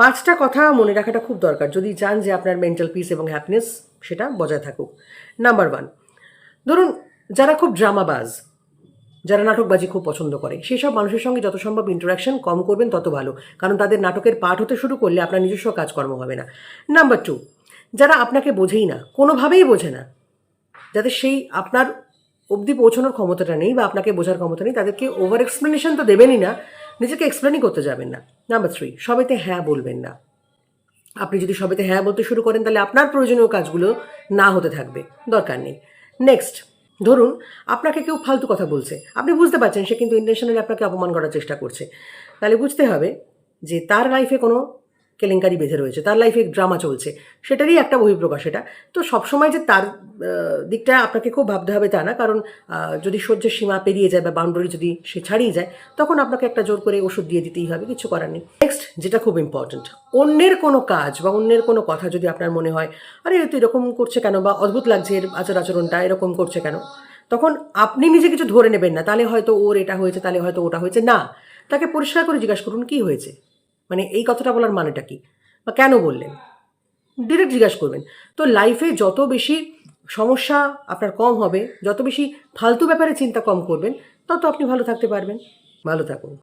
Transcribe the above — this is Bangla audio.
পাঁচটা কথা মনে রাখাটা খুব দরকার। যদি চান যে আপনার মেন্টাল পিস এবং হ্যাপিনেস সেটা বজায় থাকুক। নাম্বার ওয়ান ধরুন যারা খুব ড্রামাবাজ যারা নাটকবাজি খুব পছন্দ করে সেই সব মানুষের সঙ্গে যত সম্ভব ইন্টারাকশন কম করবেন, তত ভালো। কারণ তাদের নাটকের পাঠ হতে শুরু করলে আপনার নিজস্ব কাজকর্ম হবে না। নাম্বার টু যারা আপনাকে বোঝেই না, কোনোভাবেই বোঝে না যাদের সেই আপনার অবধি পৌঁছানোর ক্ষমতাটা নেই বা আপনাকে বোঝার ক্ষমতা নেই, তাদেরকে ওভার এক্সপ্লেনেশন তো দেবেনই না, নিজেকে এক্সপ্লেনই করতে যাবেন না। নাম্বার থ্রি সবেতে হ্যাঁ বলবেন না। আপনি যদি সবেতে হ্যাঁ বলতে শুরু করেন, তাহলে আপনার প্রয়োজনীয় কাজগুলো না হতে থাকবে। দরকার নেই। নেক্সট ধরুন আপনাকে কেউ ফালতু কথা বলছে। আপনি বুঝতে পারছেন সে কিন্তু ইন্টেনশনালি আপনাকে অপমান করার চেষ্টা করছে। তাহলে বুঝতে হবে যে তার লাইফে কোনো কেলেঙ্কারি বেঁধে রয়েছে, তার লাইফে ড্রামা চলছে। সেটারই একটা বহিঃপ্রকাশ এটা। তো সবসময় যে তার দিকটা আপনাকে খুব ভাবতে হবে তা না, কারণ যদি সহ্যের সীমা পেরিয়ে যায় বা বাউন্ডারি যদি সে ছাড়িয়ে যায়, তখন আপনাকে একটা জোর করে ওষুধ দিয়ে দিতেই হবে, কিছু করার নেই। নেক্সট যেটা খুব ইম্পর্ট্যান্ট অন্যের কোনো কাজ বা অন্যের কোনো কথা যদি আপনার মনে হয়, আরে তো এরকম করছে কেন? বা, অদ্ভুত লাগছে এর আচার আচরণটা, এরকম করছে কেন? তখন আপনি নিজে কিছু ধরে নেবেন না, তাহলে হয়তো ওর এটা হয়েছে, তাহলে হয়তো ওটা হয়েছে। না, তাকে পরিষ্কার করে জিজ্ঞাসা করুন, কি হয়েছে? মানে এই কথাটা বলার মানেটা কি? বা কেন বললেন? ডিরেক্ট জিজ্ঞাসা করবেন। তো লাইফে যত বেশি সমস্যা আপনার কম হবে, যত বেশি ফালতু ব্যাপারে চিন্তা কম করবেন, তত আপনি ভালো থাকতে পারবেন। ভালো থাকুন।